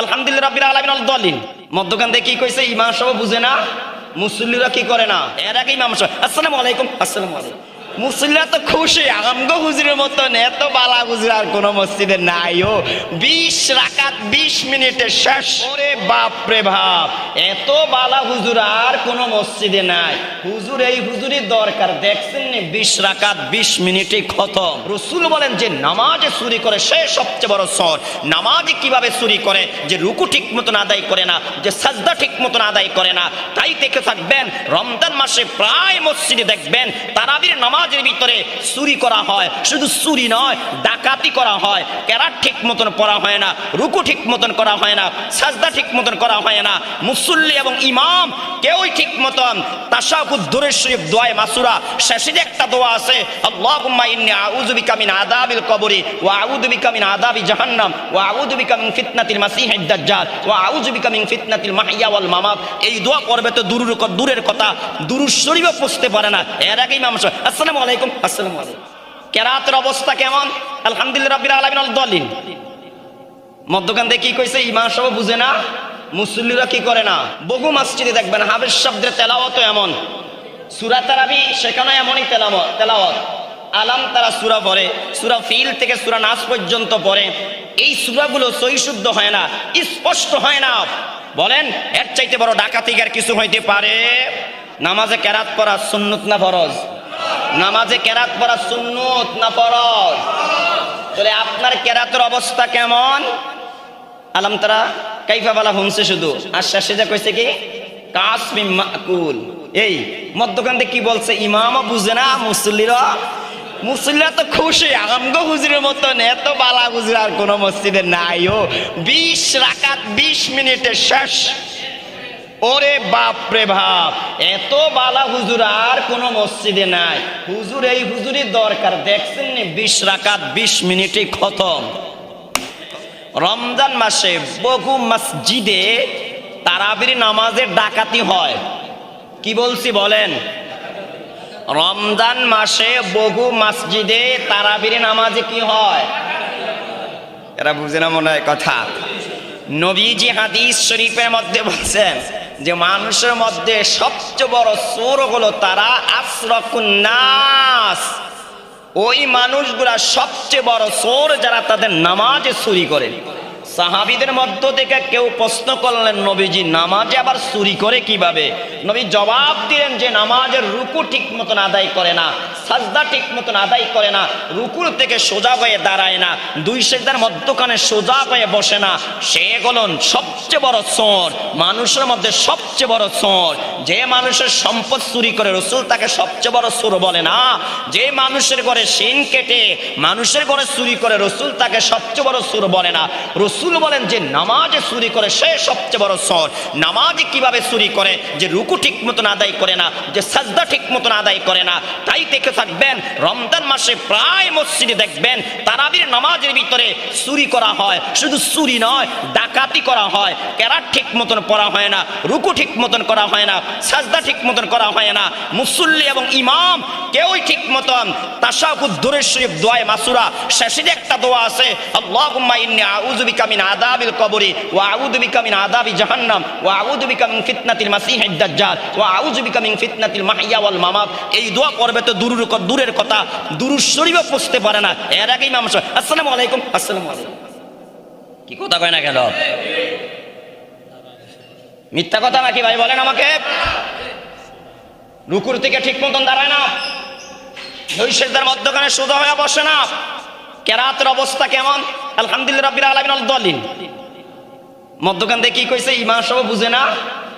আলহামদুলিল্লাহ মধ্যখান কি কইছে? ইমাম সাহেব বুঝে না। মুসল্লিরা কি করে না? এর আগে ইমাম সাহেব আসসালামু আলাইকুম। আসসালামু আলাইকুম। মুসল্লিরা তো খুশি। আমগো হুজুরের মতন এত বালা হুজুর আর কোন মসজিদে নাই ও বিশ রাকাত, বিশ মিনিটে শেষ। ওরে বাপ রে বাপ, এত বালা হুজুর আর কোন মসজিদে নাই। হুজুর এই হুজুরই দরকার। দেখছেন নি, বিশ রাকাত, বিশ মিনিটে খতম। রসুল বলেন যে নামাজে চুরি করে সে সবচেয়ে বড় সর। নামাজে কীভাবে চুরি করে? যে রুকু ঠিক মতন আদায় করে না, যে সাজদা ঠিক মতন আদায় করে না, তাই দেখে থাকবেন। রমজান মাসে প্রায় মসজিদে দেখবেন, তারাবির নামাজের ভিতরে চুরি করা হয়। শুধু চুরি নয়, ডাকাতি করা হয়। কেরাত ঠিক মতন পড়া হয় না, রুকু ঠিক মতন করা হয় না, সাজদা ঠিক মতন করা হয় না। মুসল্লি এবং ইমাম কেউই ঠিক মতন তাশাহুদ, দূরের শরীফ, দোয়ায় মাসুরা। শেষে যে একটা দোয়া আছে কথা। না। এর আগে আসসালামু আলাইকুম। আসসালামু আলাইকুম। কেরাতের অবস্থা কেমন? আলহামদুলিল্লাহ রাব্বিল আলামিন আল কইছে? ইমাম সাহেব বুঝে না। মুসল্লিরা কি করে না? বহু মসজিদে দেখবেন শব্দের তেলাওয়াত এমন। সুরা তারাবি সেখানে এমনই তেলাওয়াত তেলাওয়াত। আলাম তারা পড়ে ফিল থেকে নাস পর্যন্ত পড়ে। এই সুরাগুলো সই শুদ্ধ হয় না, স্পষ্ট হয় না। বলেন, এর চাইতে বড় ডাকাতি আর কিছু হইতে পারে? নামাজে কেরাত পড়া সুন্নত না ফরজ? নামাজে কেরাত পড়া সুন্নত না ফরজ? তাহলে আপনার কেরাতের অবস্থা কেমন? আলাম তারা কাইফা বালা হুমছে শুধু। আর শেষে কইছে কি? কাসমি মাকুল। এই মধ্যখান থেকে কি বলছে? ইমামও বুঝে না মুসল্লিরা। মুসল্লিরা তো খুশি। আমগো হুজুরের মতন এত বালা হুজুর আর কোন মসজিদে নাই ও বিশ রাকাত, বিশ মিনিটে শেষ। ওরে বাপ রে বাপ, এত বালা হুজুর আর কোন মসজিদে নাই। হুজুর এই হুজুরই দরকার, দেখছেন নি? বিশ রাকাত, বিশ মিনিটে খতম। রমজান মাসে বহু মসজিদে তারাবির নামাজের ডাকাতি হয়। কি বলছি বলেন? রমজান মাসে বহু মসজিদে তারাবির নামাজে কি হয়? এরা বুঝে না মনে হয় কথা। নবীজি হাদিস শরীফের মধ্যে বলছেন যে মানুষের মধ্যে সবচেয়ে বড় চোর হলো তারা আশ্রকুন্নাস ওই মানুষগুলা সবচেয়ে বড় চোর যারা তাদের নামাজে চুরি করে। সাহাবিদের মধ্য থেকে কেউ প্রশ্ন করলেন, নবীজি, নামাজে আবার চুরি করে কীভাবে? নবী জবাব দিলেন যে, নামাজের রুকু ঠিক মতন আদায় করে না, সাজদা ঠিক মতন আদায় করে না, রুকুর থেকে সোজা হয়ে দাঁড়ায় না, দুই সেজদার মধ্যখানে সোজা হয়ে বসে না। সে গলন সবচেয়ে বড় চোর, মানুষের মধ্যে সবচেয়ে বড় চোর। যে মানুষের সম্পদ চুরি করে, রসুল তাকে সবচেয়ে বড় চোর বলে না। যে মানুষের ঘরে শিন কেটে মানুষের ঘরে চুরি করে, রসুল তাকে সবচেয়ে বড় চোর বলে না। রসুল বলেন যে নামাজে চুরি করে সে সবচেয়ে বড় চোর নামাজে কীভাবে চুরি করে? যে রুকু ঠিক মতন আদায় করে না, যে সাজদা ঠিক মতন আদায় করে না, তাই দেখে থাকবেন, রমজান মাসে প্রায় মসজিদে দেখবেন, তারাবির নামাজের ভিতরে চুরি করা হয়। শুধু চুরি নয়, ডাকাতি করা হয়। কেরাত ঠিক মতন পড়া হয় না, রুকু ঠিক মতন করা হয় না, সাজদা ঠিক মতন করা হয় না। মুসল্লি এবং ইমাম কেউই ঠিক মতন তাশাহুদ দূরের শরীফ, দোয়ায় মাসুরা। শেষে একটা দোয়া আছে, আল্লাহুম্মা ইন্নী মিন ওয়া আউযু বিকা মিন জাহান্নাম, ওয়া আউযু বিকা মিন ফিতনাতিল দাজ্জাল, ওয়া আউযু বিকা মিন ফিতনাতিল মাহইয়া ওয়াল মামাত। এই দোয়া তো দূরের দূরের কথা। পারে না। এর আগে ইমাম আসসালামু আলাইকুম আসসালামু আলাইকুম। কি কথা কয় না কেন? মিথ্যা কথা নাকি ভাই বলেন আমাকে? রুকুর থেকে ঠিক মতন দাঁড়ায় না। সেজদার মধ্যখানে সোজা হয়ে বসে না। কেরাতের অবস্থা কেমন? আলহামদুলিল্লাহ রাব্বিল আলামিন আল দলিন মধ্যখান থেকে কি কইছে? ইমাম সাহেব বুঝে না।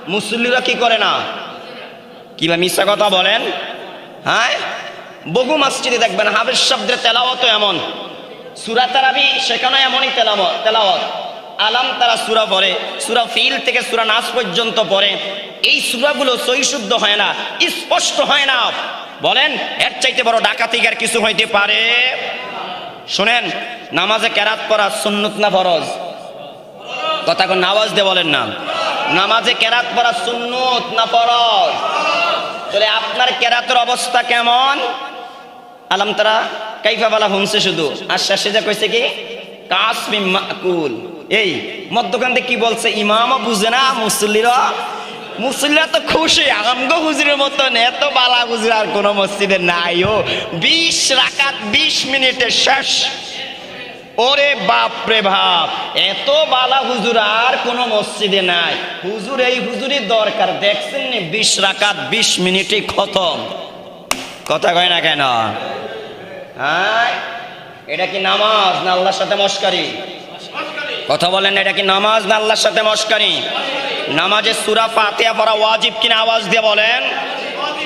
মুসল্লিরা কি করে না? কিবা মিথ্যা কথা বলেন? হ্যাঁ? বহু মসজিদে দেখবেন হাবের শব্দের তেলাওয়াত এমন। সুরা তারাবি, সেখানে এমনই তেলাওয়াত তেলাওয়াত। আলাম তারা সুরা পড়ে, সুরা ফিল থেকে সুরা নাস পর্যন্ত পড়ে। এই সুরাগুলো সই শুদ্ধ হয় না, স্পষ্ট হয় না। বলেন, এর চাইতে বড় ডাকাতি আর কিছু হইতে পারে? শোনেন, নামাজে কেরাত পড়া সুন্নত না ফরজ? কথা কোন আওয়াজ দিয়ে বলেন না। নামাজে কেরাত পড়া সুন্নত না ফরজ? তাহলে আপনার কেরাতের অবস্থা কেমন? আলাম তারা, কাইফা বালা হুমছে শুধু। আর শেষে কইছে কি? কাসমি মাকুল। এই, মধ্যখান থেকে কি বলছে? ইমামও বুঝে না মুসল্লিরা মুসল্লিরা তো খুশি, আমগো হুজুরের মতন। এত বালা হুজুর আর কোনো মসজিদে নাই, ও। বিশ রাকাত, বিশ মিনিটে শেষ। ওরে বাপ রে বাপ, এত বালা হুজুর আর কোন মসজিদে নাই। হুজুর, এই হুজুরই দরকার। দেখছেন নি, বিশ রাকাত, বিশ মিনিটে খতম। কথা কয় না কেন? হ্যাঁ? এটা কি নামাজ না আল্লাহর সাথে মস্কারি? কথা বলেন, এটা কি নামাজ না আল্লাহর সাথে মস্কারি? নামাজে সুরা ফাতিহা পড়া ওয়াজিব কিনা আওয়াজ দিয়ে বলেন।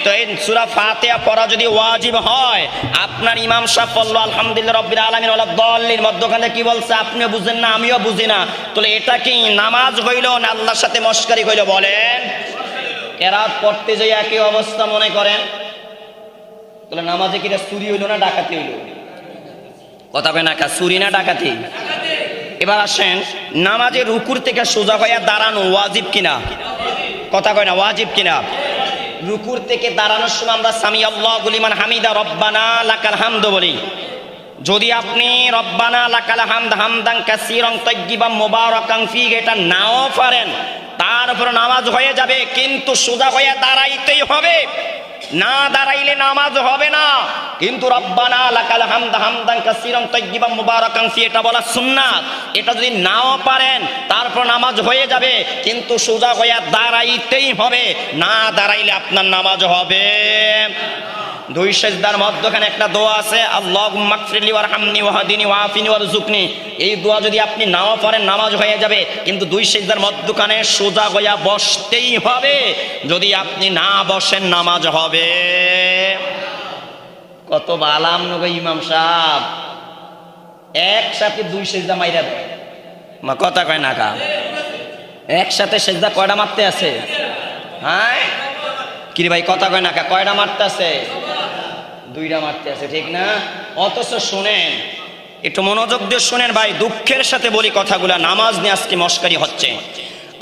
তো এই সুরা ফাতিহা পড়া যদি ওয়াজিব হয়, আপনার ইমাম সাহেব বলল, আলহামদুলিল্লাহ রব্বিল আলামিন দল্লির মধ্যখানে কি বলছে? আপনিও বুঝেন না, আমিও বুঝি না। তাহলে এটা কি নামাজ হইল না আল্লাহর সাথে মস্কারি হইল বলেন। কেরাত পড়তে যে একই অবস্থা মনে করেন। তাহলে নামাজে কিটা চুরি হইল না ডাকাতি হইল? কথা না কা, চুরি না ডাকাতি? এবার আসেন, নামাজে রুকুর থেকে সোজা হইয়া দাঁড়ানো ওয়াজিব কিনা? কথা কয় না, ওয়াজিব কিনা? রুকুর থেকে দাঁড়ানোর সময় আমরা সামি আল্লাহ গুলিমান হামিদা, রব্বানা লাকাল হামদ বলি। যদি আপনি রব্বানা লাকাল হামদ হামদাং কাসিরং তজ্জিবাম মুবারাকাং ফিগ এটা নাও পারেন, তার উপর নামাজ হয়ে যাবে, কিন্তু সোজা হয়ে দাঁড়াইতেই হবে। না দাঁড়াইলে নামাজ হবে না। কিন্তু রব্বানা এটা বলা এটা যদি নাও পারেন, তারপর নামাজ হয়ে যাবে। কিন্তু সোজা দাঁড়াইতেই হবে। না দাঁড়াইলে আপনার নামাজ হবে। দুই সেজদার মধ্যখানে একটা দোয়া আছে আল্লাহ এই দোয়া যদি আপনি নাও পড়েন, নামাজ হয়ে যাবে, কিন্তু দুই সেজদার মধ্যখানে সোজা গয়া বসতেই হবে। যদি আপনি না বসেন, নামাজ হবে। কত বালাম নগো ইমাম সাহেব। একসাথে দুই সেজদা মাইরা দেয়। মা কথা কয় না কা একসাথে সেজদা কয়টা মারতে আছে? হ্যাঁ? কিরে ভাই, কথা কয় না কয়টা মারতে আছে? দুইটা মারতে আছে, ঠিক না? অথচ শুনেন, একটু মনোযোগ দিয়ে শুনেন ভাই, দুঃখের সাথে বলি কথাগুলা, নামাজ নিয়ে আজকে মস্কারি হচ্ছে।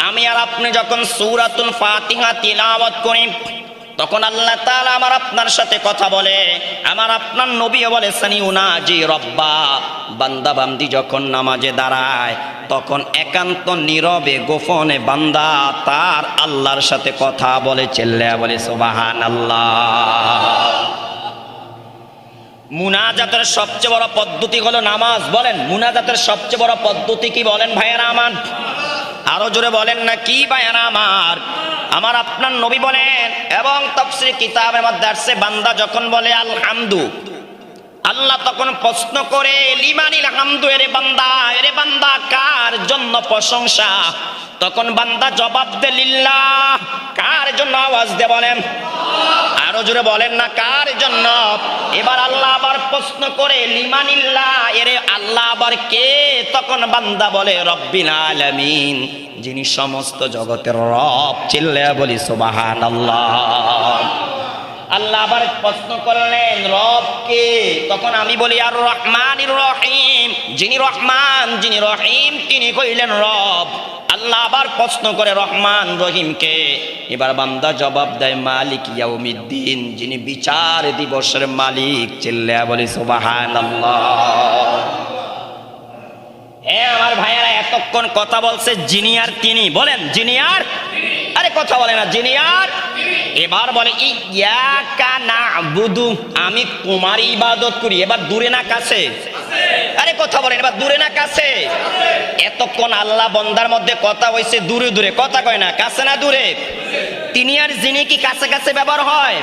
আমি আর আপনি যখন সূরাতুল ফাতিহা তিলাওয়াত করি, তখন আল্লাহ তাআলা আমার আপনার সাথে কথা বলে, আমার আপনার নবীও বলে সানি উনাজি রব্বা। বান্দা বান্দি যখন নামাজে দাঁড়ায়, তখন একান্ত নীরবে, গোপনে বান্দা তার আল্লাহর সাথে কথা বলে চেল্লা বলে সুবাহান আল্লাহ মুনাজাতের সবচেয়ে বড় পদ্ধতি হলো নামাজ, বলেন। মুনাজাতের সবচেয়ে বড় পদ্ধতি কি বলেন ভাইয়েরা আমার? আরও জোরে বলেন না, কি ভাইয়েরা আমার? আমার আপনার নবী বলেন, এবং তফসির কিতাবের মধ্যে আসছে, বান্দা যখন বলে আলহামদু, আল্লাহ তখন প্রশ্ন করে, লিমানিল হামদু, এরে বান্দা এরে বান্দা, কার জন্য প্রশংসা? তখন বান্দা জবাব দে লিল্লাহ, কার জন্য আওয়াজ দে বলেন? আরও জোরে বলেন না, কার জন্য? এবার আল্লাহ আবার প্রশ্ন করে, লিমানিল্লাহ, এরে আল্লাহ আবার কে? তখন বান্দা বলে, রব্বিল আলামিন, যিনি সমস্ত জগতের রব চিল্লে বলি সুবাহান আল্লাহ আল্লাহ আবার প্রশ্ন করলেন, রব কে? তখন আমি বলি আর রহমান রহিম। যিনি রহমান, যিনি রহিম, তিনি কইলেন রব। আল্লাহ আবার প্রশ্ন করে রহমান রহিমকে, এবার বান্দা জবাব দেয়, মালিক ইয়াউমিদ্দিন, যিনি বিচার দিবসের মালিক চিল্লা বলি সুবাহান হ্যাঁ আমার ভাইয়েরা, এতক্ষণ কথা বলছে যিনি আর তিনি। বলেন, যিনি আর? আরে, কথা বলে না, যিনি আর? এবার বলে, ইয়াকা না বুধু আমি তোমার ইবাদত করি। এবার দূরে না কাছে। আরে কথা বলেন, এবার দূরে না, কাছে। এতক্ষণ আল্লাহ বন্দার মধ্যে কথা হয়েছে দূরে দূরে। কথা কয় না, কাছে না দূরে? তিনি আর যিনি কি কাছে কাছে ব্যবহার হয়?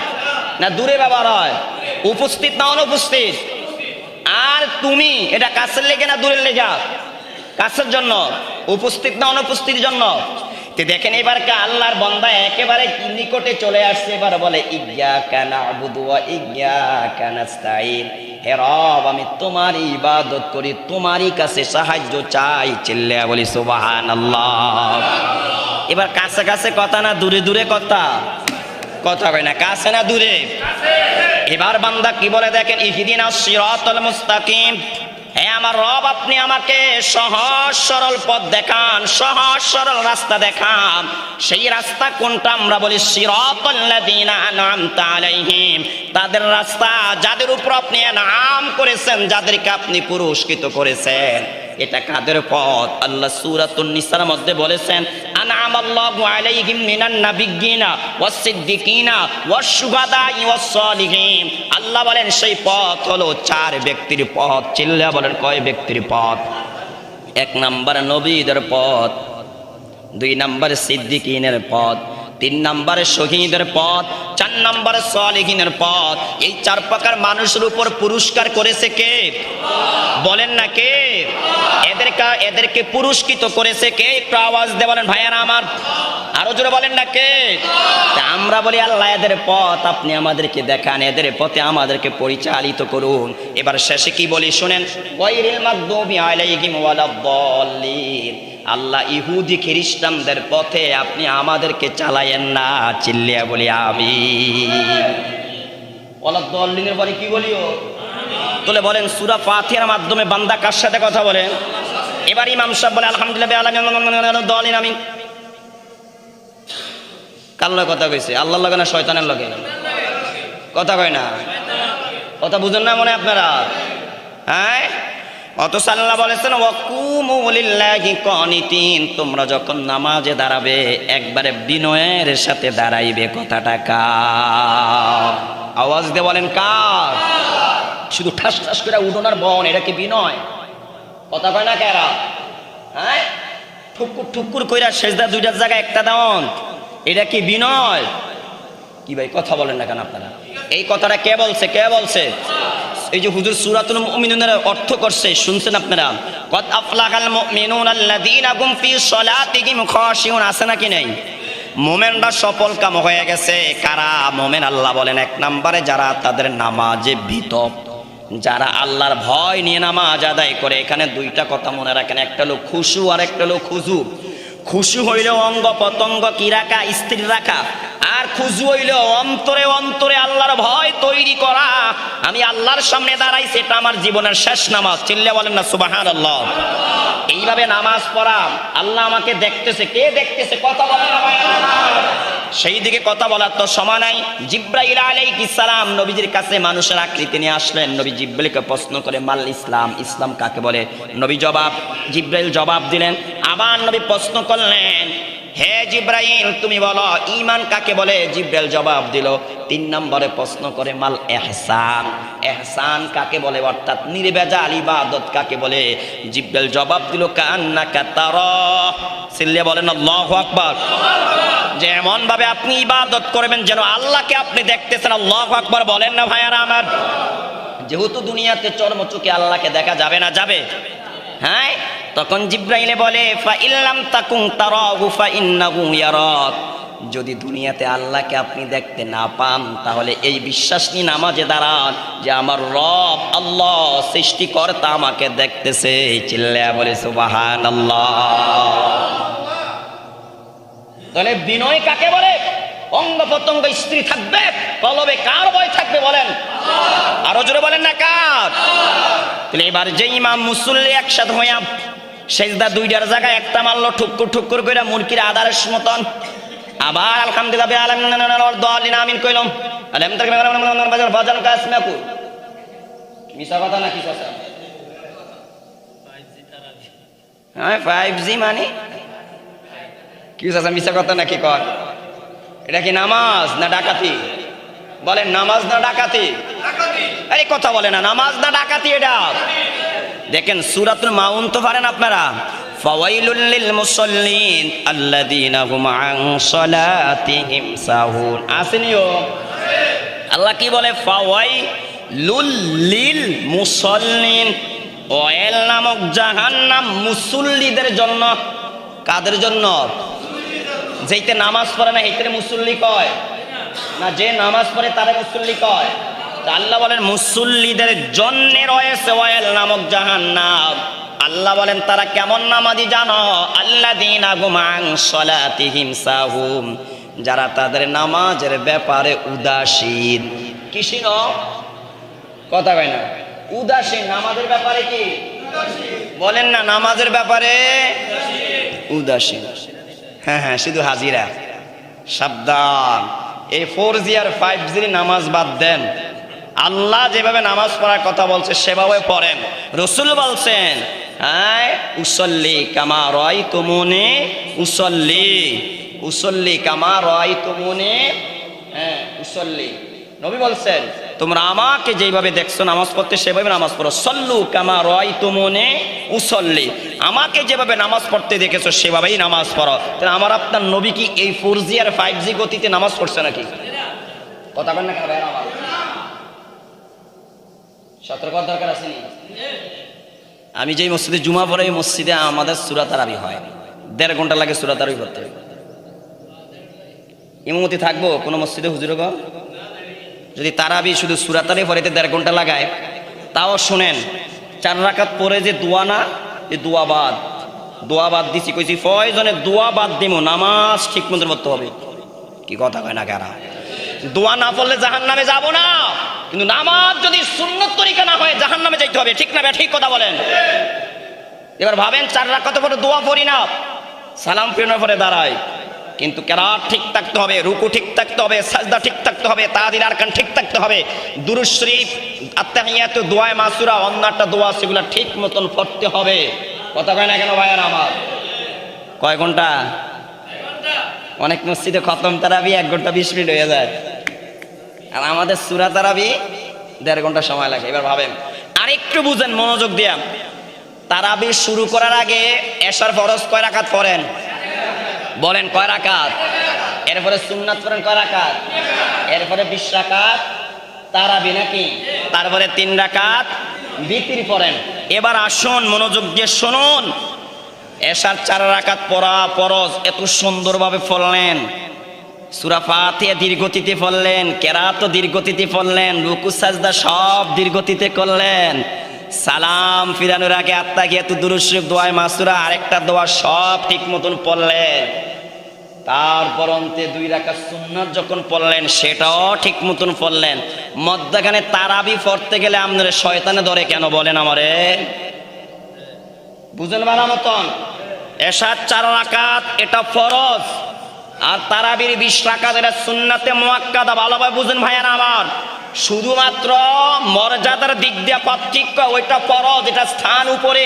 না দূরে ব্যবহার হয়? উপস্থিত না অনুপস্থিত? আর তুমি, এটা কাছের লেগে না দূরের লেগা? কাছের জন্য, উপস্থিত না অনুপস্থিতির জন্য? দেখেন এবার কা আল্লাহর বন্দা একেবারে নিকটে চলে আসছে, এবার বলে ইজ্ঞা কানা আবুদু ইজ্ঞা কানাস্তাইন হে রব, আমি তোমারই ইবাদত করি, তোমারই কাছে সাহায্য চাই চিল্লিয়া বলি সুবাহান এবার কাছে কাছে কথা না, দূরে দূরে কথা। কথা কয় না, কাছে না দূরে। এবার বান্দা কি বলে দেখেন ইহিদিন সিরাতাল মুস্তাকিম। হে আমার রব, আপনি আমাকে সহজ সরল পথ দেখান, সহজ সরল রাস্তা দেখান। সেই রাস্তা কোনটা আমরা বলি আলাইহিম। তাদের রাস্তা যাদের উপর আপনি নাম করেছেন, যাদেরকে আপনি পুরস্কৃত করেছেন। এটা কাদের পথ? আল্লাহ সূরাতুন নিসার মধ্যে বলেছেন আনআম আল্লাহু আলাইহিম মিনান নাবিয়্যিনা ওয়াস সিদ্দিকিনা ওয়াস শুহাদাই ওয়াস সালিহিন আল্লাহ বলেন, সেই পথ হলো চার ব্যক্তির পথ। চিল্লা বলেন, কয় ব্যক্তির পথ? এক নাম্বার নবীদের পথ, দুই নম্বর সিদ্দিকিনের পথ। তিন নম্বরে শহীদের পথ, চার নম্বরে সালেহিনের পথ। এই চার প্রকার মানুষের উপর পুরস্কার করেছে কে? বলেন না কে? এদেরকে এদেরকে পুরস্কৃত করেছে কে? একটু আওয়াজ দিয়ে বলেন, ভাইয়ারা আমার। আরও জোরে বলেন না কে? আমরা বলি, আল্লাহ, এদের পথ আপনি আমাদেরকে দেখান, এদের পথে আমাদেরকে পরিচালিত করুন। এবার শেষে কি বলি, শুনেন গায়রিল মাগদুবি আলাইহিম ওয়ালাদ-দাল্লিন। আল্লাহ ইহুদি খ্রিস্টানদের পথে আপনি আমাদেরকে চালায়েন না, চিল্লিয়া বলি আমি ওয়ালাদ-দাল্লিনের পরে কি বলিও? তোলে বলেন, সুরা ফাতিহার মাধ্যমে বান্দা কার সাথে কথা বলেন এবার ইমাম সাহেব বলে, আলহামদুলিল্লাহ দলিন আমিন। কার কথা কইছে? আল্লাহর লগে না শয়তানের লগে? কথা কয় না। কথা বুঝেন না মনে আপনারা? হ্যাঁ? অত সাল্লাহ বলেছেন ওয়াকুমু লিল্লাহি কানিতিন, তোমরা যখন নামাজে দাঁড়াবে, একবারে বিনয়ের সাথে দাঁড়াইবে, কথাটা কার? আওয়াজ দিয়ে বলেন কার? শুধু ঠাস ঠাস করে উঠোনার বন এটা কি বিনয়? কথা কয় না কেরা? হ্যাঁ? ঠুকুর ঠুকুর কইরা শেষদা দুইটার জায়গায় একটা দাওন এটা কি বিনয়? কি ভাই, কথা বলেন না কেন আপনারা? এই কথাটা কে বলছে কে বলছে? এই যে হুজুর সূরাতুল মুমিনুনের অর্থ করছে, শুনছেন আপনারা? কত আফলাকাল মুমিনুন আল্লাযীনা হুম ফি সলাতিহিম খাশিউন আছে নাকি নাই? মোমেনরা সফল কাম হয়ে গেছে। কারা? মোমেন আল্লাহ বলেন, এক নম্বরে যারা তাদের নামাজে ভীত। যারা আল্লাহর ভয় নিয়ে নামাজ আদায় করে, এখানে দুইটা কথা মনে রাখেন। একটা হলো খুশু আর একটা হলো খুজু। খুশু হইলেও অঙ্গ পতঙ্গ কি রাখা? স্ত্রী রাখা। আর খুশু হইল, অন্তরে অন্তরে আল্লাহর ভয় তৈরি করা। আমি আল্লাহর সামনে দাঁড়াই, সেটা আমার জীবনের শেষ নামাজ। চিল্লে বলেন না সুবাহান আল্লাহ এইভাবে নামাজ পড়া, আল্লাহ আমাকে দেখতেছে। কে দেখতেছে? কথা বলে। সেই দিকে কথা বলার তো সময় নাই। জিব্রাইল আলাইহিস সালাম নবীজির কাছে মানুষের আকৃতি নিয়ে আসলেন। নবী জিব্রাইলকে প্রশ্ন করে, মাল ইসলাম ইসলাম কাকে বলে? নবী জবাব, জিব্রাইল জবাব দিলেন। আবার নবী প্রশ্ন করলেন হে জিব্রাইল, তুমি বলো, ঈমান কাকে বলে? জিব্রাইল জবাব দিল, তিন নম্বরে প্রশ্ন করে, মাল এহসান। এহসান কাকে বলে? অর্থাৎ নির্বেজাল ইবাদত কাকে বলে? জিব্রাইল জবাব দিল, কান্নাকা তারা। সিল্লে বলেন, আল্লাহু আকবার। যে এমন ভাবে আপনি ইবাদত করবেন, যেন আল্লাহকে আপনি দেখতেছেন, আল্লাহ আকবার। বলেন না ভাইয়ারা আমার? যেহেতু দুনিয়াতে চর্ম চোখে আল্লাহকে দেখা যাবে না, যাবে? হ্যাঁ? তখন জিব্রাইলে বলে, ফা ইল্লাম তাকুন তারাহু ফা ইন্নাহু ইয়ারাক। যদি দুনিয়াতে আল্লাহকে আপনি দেখতে না পান, তাহলে এই বিশ্বাস নিয়ে নামাজে দাঁড়ান যে আমার রব আল্লাহ, সৃষ্টিকর্তা আমাকে দেখতেছে। চিল্লা বলে সুবাহান আল্লাহ তাহলে বিনয় কাকে বলে? অঙ্গ প্রত্যঙ্গ স্ত্রী থাকবে, কলবে কার ভয় থাকবে বলেন? আরও জোরে বলেন না কার? তাহলে এবার যে ইমাম মুসল্লি একসাথে হইয়া সেজদা দুইটার জায়গায় একটা মারলো ঠুক্কুর ঠুক্কুর করে মুরগির আদারের মতন আবার আলহামদুলিল্লাহ আমিন কইলাম। কথা হ্যাঁ ফাইভ জি মানে? কি চাচা মিছা কথা নাকি কর এটা কি নামাজ না ডাকাতি? বলেন নামাজ না ডাকাতি। আরে কথা বলে না নামাজ না ডাকাতি এটা? দেখেন সুরাতুল মাউন তো পারেন আপনারা। মুসাল্লিন সাহুন। আসেনিও আল্লাহ কি বলে? ফাওয়াইলুল লিল মুসাল্লিন। ওয়েল নামক জাহান্নাম মুসল্লিদের জন্য। কাদের জন্য? যেইতে নামাজ পড়ে না, সেইতে মুসল্লি কয়। না, যে নামাজ পড়ে তারে মুসল্লি কয়। আল্লাহ বলেন, মুসল্লিদের জন্য রয়েছে ওয়াইল নামক জাহান্নাম। আল্লাহ বলেন, তারা কেমন নামাজি জানো? আল্লাহ দিন আগুমাং সলাতিহিম সাহুম। যারা তাদের নামাজের ব্যাপারে উদাসীন। কিসিন কথা কয় না। উদাসীন। নামাজের ব্যাপারে কি? বলেন না, নামাজের ব্যাপারে উদাসীন। হ্যাঁ হ্যাঁ শুধু হাজিরা। সাবধান। এই ফোর জি আর ফাইভ জি নামাজ বাদ দেন। আল্লাহ যেভাবে নামাজ পড়ার কথা বলছে, সেভাবে পড়েন। রসুল বলছেন উসল্লি কামা রয় তুমনে উসল্লি। উসল্লি কামা রয় তুমনে হ্যাঁ উসল্লি। নবী বলছেন, তোমরা আমাকে যেভাবে দেখছ নামাজ পড়তে, সেভাবে নামাজ পড়ো। সল্লু কামা রয় তুমনে উসল্লি। আমাকে যেভাবে নামাজ পড়তে দেখেছ, সেভাবেই নামাজ পড়ো। তাহলে আমার আপনার নবী কি এই ফোর জি আর ফাইভ জি গতিতে নামাজ পড়ছে নাকি? কথা বলেন না আমার? দরকার আমি যেই মসজিদে জুমা পড়ে ওই মসজিদে আমাদের সুরাতারাবি হয়। দেড় ঘণ্টা লাগে সুরাতারাবি করতে ইমামতি থাকব কোনো মসজিদে হুজুর যদি তারাবি শুধু সুরাতারি পড়েতে দেড় ঘণ্টা লাগায়, তাও শোনেন, চার রাকাত পরে যে দোয়া না যে দোয়া বাদ। দোয়া বাদ দিছি, কইছি, ফয়জনে দোয়া বাদ দিমু, নামাজ ঠিক মতো পড়তে হবে। কি কথা কয় না, কারা? দোয়া না পড়লে জাহান নামে যাব না। কিন্তু নামাজ যদি সুন্নত তরিকা না হয় জাহান নামে যাইতে হবে। ঠিক না ঠিক কথা বলেন। এবার ভাবেন, চার রাকাত পরে দোয়া পড়ি না। সালাম ফিরানোর পরে দাঁড়ায় কিন্তু কেরাত ঠিক থাকতে হবে, রুকু ঠিক থাকতে হবে, সাজদা ঠিক থাকতে হবে তাদির আরকান ঠিক থাকতে হবে। দুরুজ শরীফ আত্মাহিয়াত দোয়ায় মাসুরা অন্য একটা দোয়া সেগুলো ঠিক মতন পড়তে হবে। কথা কয় না কেন ভাইয়ার আমার? কয় ঘণ্টা? অনেক মসজিদে খতম, তারাবি এক ঘণ্টা বিশ মিনিট হয়ে যায়। আর আমাদের সুরা তারাবি দেড় ঘণ্টা সময় লাগে এবার ভাবেন। আরেকটু বুঝেন, মনোযোগ দিয়া। তারাবি শুরু করার আগে এসার ফরজ কয় রাকাত পড়েন? বলেন, কয় রাকাত? এরপরে সুন্নাত পড়েন কয় রাকাত? এরপরে বিশ রাকাত তারাবি নাকি? তারপরে তিন রাকাত বিতির পড়েন। এবার আসুন, মনোযোগ দিয়ে শুনুন। এসার চার রাকাত পড়া পরজ এত সুন্দরভাবে পড়লেন সুরা ফাতিহা দীর্ঘতিতে পড়লেন, কেরাত দীর্ঘতিতে পড়লেন, রুকু, সাজদা সব দীর্ঘতিতে করলেন। সালাম ফিরানোর আগে আত্মা গিয়ে তো দুরুশরীফ দোয়ায় মাসুরা আরেকটা দোয়া সব ঠিক মতন পড়লেন। তারপর অন্তে দুই রাখা সুন্নাত যখন পড়লেন, সেটাও ঠিক মতন পড়লেন। মদ্দাখানে তারাবি পড়তে গেলে আপনার শয়তানে ধরে কেন বলেন আমারে? বুঝেন ভালো মতন? এসার চার রাকাত এটা ফরজ। আর তারাবির বিশ রাকাত এটা সুন্নাতে মোয়াক্কাদা, ভালোভাবে বুঝেন ভাইয়ার আমার। শুধুমাত্র মর্যাদার দিক দিয়ে পার্থক্য, ওইটা ফরজ, এটা স্থান উপরে,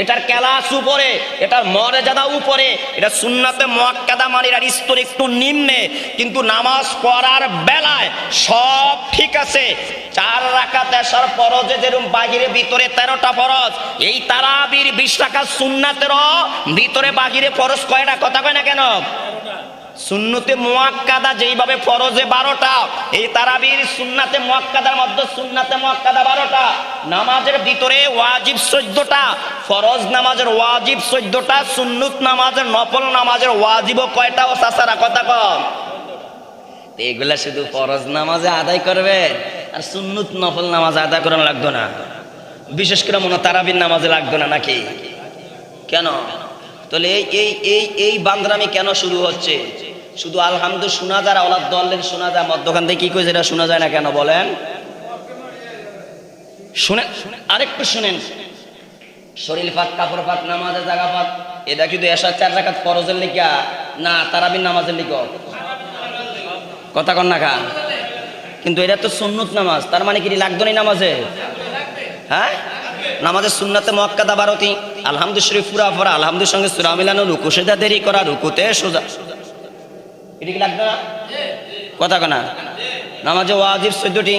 এটার ক্যালাস উপরে, এটার মর্যাদা উপরে, এটা সুন্নাতে মোয়াক্কাদা মানে এটার স্তর একটু নিম্নে, কিন্তু নামাজ পড়ার বেলায় সব ঠিক আছে। চার রাকাত এসার ফরজে যেরকম বাহিরে, ভিতরে তেরোটা ফরজ, এই তারাবির বিশ রাকাত সুন্নাতেরও ভিতরে বাহিরে ফরজ কয়টা? কথা কয় না কেন? সুন্নতে মোয়াক্কাদা যেইভাবে ফরজে বারোটা, এই তারাবির সুন্নাতে মোয়াক্কাদার মধ্যে সুন্নাতে মোয়াক্কাদা বারোটা। নামাজের ভিতরে ওয়াজিব চোদ্দটা ফরজ নামাজের ওয়াজিব চোদ্দটা সুন্নত নামাজের নফল নামাজের ওয়াজিবও কয়টা ও সাসারা কথা কম এগুলা শুধু ফরজ নামাজে আদায় করবে, আর সুন্নত নফল নামাজ আদায় করানো লাগতো না। বিশেষ করে মনে তারাবির নামাজে লাগতো না নাকি? কেন? তাহলে এই এই এই বান্দরামি কেন শুরু হচ্ছে? শুধু আলহামদু শোনা যায় ওলাদ দলের শোনা যায়, মধ্যখান থেকে কি কইছে এটা শোনা যায় না কেন বলেন? শুনে আরেকটু শুনেন। শরীর পাত কাপড় পাত নামাজের জায়গা পাত এটা কিন্তু এসার চার রাখাত ফরজের লিখা, না, তারাবির নামাজের লিখ। কথা কন না খা কিন্তু এটা তো সুন্নত নামাজ, তার মানে কি লাগতো না নামাজে? হ্যাঁ? নামাজের সুন্নাতে মক্কাদা বারতি আলহামদু শরীফ পুরা পড়া আলহামদুর সঙ্গে সুরা মিলানো, রুকু দেরি করা, রুকুতে সোজা। কথা কনা। নামাজে ওয়াজিব চোদ্দটি।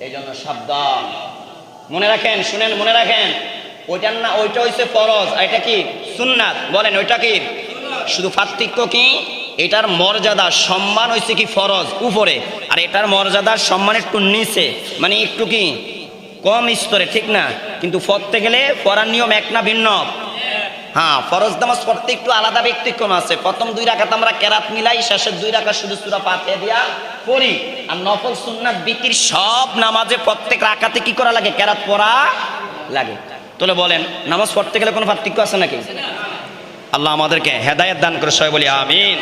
এই জন্য সাবধান। মনে রাখেন, শুনেন, মনে রাখেন। ওইটার না, ওইটা হইছে ফরজ। এটা কি? সুন্নাত। বলেন, ওইটা কি? শুধু পার্থক্য কি? এটার মর্যাদা, সম্মান হয়েছে কি ফরজ? উপরে। আর এটার মর্যাদার সম্মান একটু নিচে। মানে একটু কি? কম স্তরে, ঠিক না? কিন্তু পড়তে গেলে, পড়ার নিয়ম এক না ভিন্ন। হ্যাঁ ফরজ নামাজ পড়তে একটু আলাদা ব্যক্তিক্রম আছে। প্রথম দুই রাখাত আমরা কেরাত মিলাই শেষের দুই রাখা শুধু সুরা পাঠিয়ে দিয়া পড়ি। আর নফল, সুন্নাত বিতির সব নামাজে প্রত্যেক রাখাতে কি করা লাগে? কেরাত পড়া লাগে। তাহলে বলেন, নামাজ পড়তে গেলে কোনো পার্থক্য আছে নাকি? আল্লাহ আমাদেরকে হেদায়ত দান করে সবাই বলি, আমিন।